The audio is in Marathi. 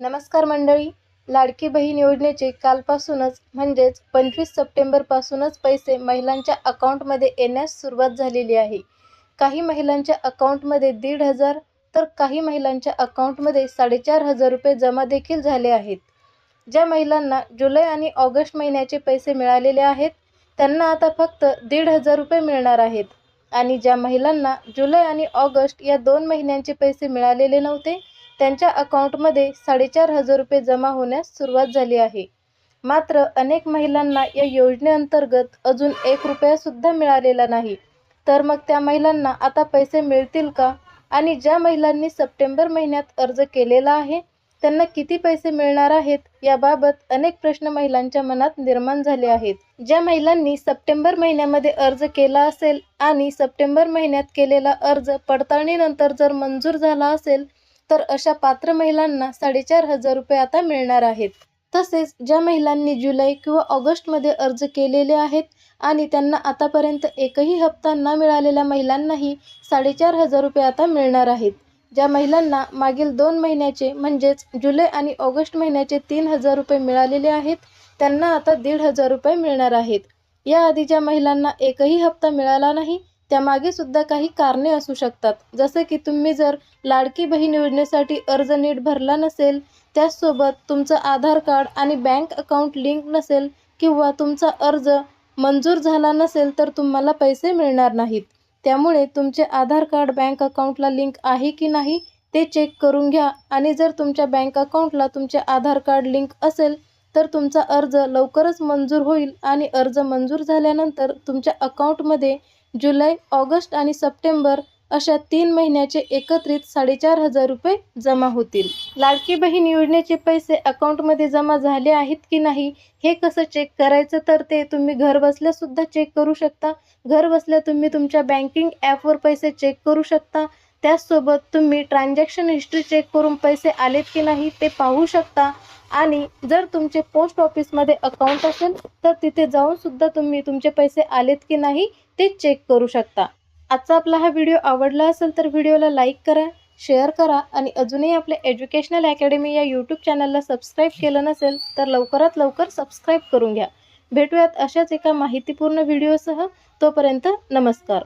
नमस्कार मंडळी. लाडकी बहीण योजनेचे कालपासूनच म्हणजेच पंचवीस सप्टेंबरपासूनच पैसे महिलांच्या अकाउंटमध्ये येण्यास सुरुवात झालेली आहे. काही महिलांच्या अकाउंटमध्ये दीड हजार तर काही महिलांच्या अकाउंटमध्ये साडेचार हजार रुपये जमा देखील झाले आहेत. ज्या महिलांना जुलै आणि ऑगस्ट महिन्याचे पैसे मिळालेले आहेत त्यांना आता फक्त दीड हजार रुपये मिळणार आहेत. आणि ज्या महिलांना जुलै आणि ऑगस्ट या दोन महिन्यांचे पैसे मिळालेले नव्हते त्यांच्या अकाउंटमध्ये साडेचार हजार रुपये जमा होण्यास सुरुवात झाली आहे. मात्र अनेक महिलांना या योजनेअंतर्गत अजून एक रुपयासुद्धा मिळालेला नाही. तर मग त्या महिलांना आता पैसे मिळतील का? आणि ज्या महिलांनी सप्टेंबर महिन्यात अर्ज केलेला आहे त्यांना किती पैसे मिळणार आहेत? याबाबत अनेक प्रश्न महिलांच्या मनात निर्माण झाले आहेत. ज्या महिलांनी सप्टेंबर महिन्यामध्ये अर्ज केला असेल आणि सप्टेंबर महिन्यात केलेला अर्ज पडताळणीनंतर जर मंजूर झाला असेल तर अशा पात्र महिलांना साडेचार हजार रुपये आता मिळणार आहेत. तसेच ज्या महिलांनी जुलै किंवा ऑगस्टमध्ये अर्ज केलेले आहेत आणि त्यांना आतापर्यंत एकही हप्ता न मिळालेल्या महिलांनाही साडेचार हजार रुपये आता मिळणार आहेत. ज्या महिलांना मागील दोन महिन्याचे म्हणजेच जुलै आणि ऑगस्ट महिन्याचे तीन हजार रुपये मिळालेले आहेत त्यांना आता दीड हजार रुपये मिळणार आहेत. याआधी ज्या महिलांना एकही हप्ता मिळाला नाही त्यामागे सुद्धा काही कारणे असू शकतात. जसं की तुम्ही जर लाडकी बहीण योजनेसाठी अर्ज नीट भरला नसेल त्याचसोबत तुमचं आधार कार्ड आणि बँक अकाउंट लिंक नसेल किंवा तुमचा अर्ज मंजूर झाला नसेल तर तुम्हाला पैसे मिळणार नाहीत. त्यामुळे तुमचे आधार कार्ड बँक अकाउंटला लिंक आहे की नाही ते चेक करून घ्या आणि जर तुमच्या बँक अकाउंटला तुमचे आधार कार्ड लिंक असेल तर तुमचा अर्ज लवकरच मंजूर होईल आणि अर्ज मंजूर झाल्यानंतर तुमच्या अकाउंटमध्ये जुलै ऑगस्ट आणि सप्टेंबर अशा तीन महिन्याचे एकत्रित साडेचार हजार रुपये जमा होतील. लाडकी बहीण योजनेचे पैसे अकाउंटमध्ये जमा झाले आहेत की नाही हे कसं चेक करायचं तर ते तुम्ही घर बसल्यासुद्धा चेक करू शकता. घर बसल्या तुम्ही तुमच्या बँकिंग ॲपवर पैसे चेक करू शकता. त्याचसोबत तुम्ही ट्रान्झॅक्शन हिस्ट्री चेक करून पैसे आलेत की नाही ते पाहू शकता. आणि जर तुमचे पोस्ट ऑफिसमध्ये अकाउंट असेल तर तिथे जाऊन सुद्धा तुम्ही तुमचे पैसे आलेत की नाही ते चेक करू शकता. आजचा आपला हा व्हिडिओ आवडला असेल तर व्हिडिओला लाईक करा शेअर करा आणि अजूनही आपल्या एज्युकेशनल अकॅडमी या यूट्यूब चॅनलला सबस्क्राईब केलं नसेल तर लवकरात लवकर सबस्क्राईब करून घ्या. भेटूयात अशाच एका माहितीपूर्ण व्हिडिओसह तोपर्यंत नमस्कार.